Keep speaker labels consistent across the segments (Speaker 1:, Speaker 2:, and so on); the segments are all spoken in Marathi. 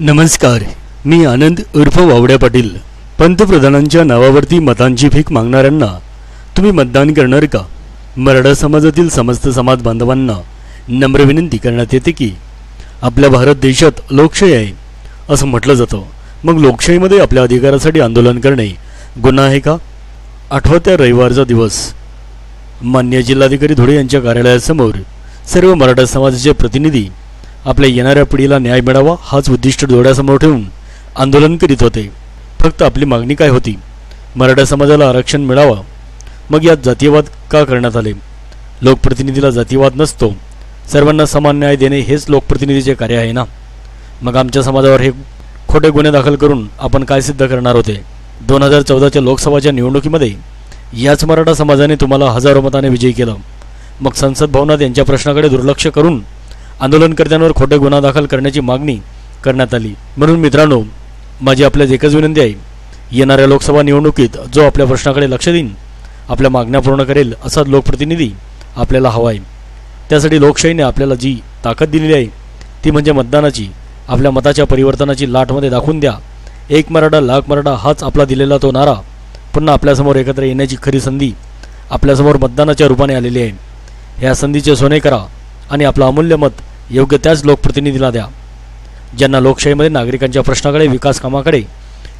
Speaker 1: नमस्कार मी आनंद उर्फ वावड्या पाटील. पंतप्रधानांच्या नावावरती मतांची भीक मागणाऱ्यांना तुम्ही मतदान करणार का? मराठा समाजातील समस्त समाज बांधवांना नम्र विनंती करण्यात येते की आपल्या भारत देशात लोकशाही आहे असं म्हटलं जातं. मग लोकशाहीमध्ये आपल्या अधिकारासाठी आंदोलन करणे गुन्हा आहे का? आठवा त्या रविवारचा दिवस. मान्य जिल्हाधिकारी धुळे यांच्या कार्यालयासमोर सर्व मराठा समाजाचे प्रतिनिधी आपल्या येणाऱ्या पिढीला न्याय मिळावा हाच उद्दिष्ट डोळ्यासमोर ठेवून आंदोलन करीत होते. फक्त आपली मागणी काय होती? मराठा समाजाला आरक्षण मिळावं? मग यात जातीयवाद का करण्यात आले? लोकप्रतिनिधीला जातीवाद नसतो. सर्वांना समान न्याय देणे हेच लोकप्रतिनिधीचे कार्य आहे ना? मग आमच्या समाजावर हे खोटे गुन्हे दाखल करून आपण काय सिद्ध करणार होते? दोन हजार चौदाच्या लोकसभाच्या निवडणुकीमध्ये याच मराठा समाजाने तुम्हाला हजारो मताने विजयी केलं. मग संसद भवनात यांच्या प्रश्नाकडे दुर्लक्ष करून आंदोलनकर्त्यांवर खोटे गुन्हा दाखल करण्याची मागणी करण्यात आली. म्हणून मित्रांनो माझी आपल्याच एकच विनंती आहे. येणाऱ्या लोकसभा निवडणुकीत जो आपल्या प्रश्नाकडे लक्ष देईन आपल्या मागण्या पूर्ण करेल असा लोकप्रतिनिधी आपल्याला हवा आहे. त्यासाठी लोकशाहीने आपल्याला जी ताकद दिलेली आहे ती म्हणजे मतदानाची. आपल्या मताच्या परिवर्तनाची लाटमध्ये दाखवून द्या. एक मराठा लाख मराठा हाच आपला दिलेला तो नारा. पुन्हा आपल्यासमोर एकत्र येण्याची खरी संधी आपल्यासमोर मतदानाच्या रूपाने आलेली आहे. या संधीचे सोने करा आणि आपलं अमूल्य मत योग्य त्याच लोकप्रतिनिधीला द्या. ज्यांना लोकशाहीमध्ये नागरिकांच्या प्रश्नाकडे विकास कामाकडे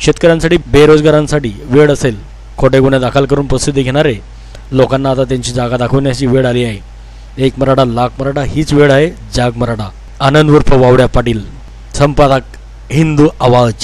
Speaker 1: शेतकऱ्यांसाठी बेरोजगारांसाठी वेळ असेल खोटे गुन्हे दाखल करून प्रसिद्धी घेणारे लोकांना आता त्यांची जागा दाखवण्याची वेळ आली आहे. एक मराठा लाख मराठा हीच वेळ आहे जाग मराठा. आनंद उर्फ वावड्या पाटील. संपादक हिंदू आवाज.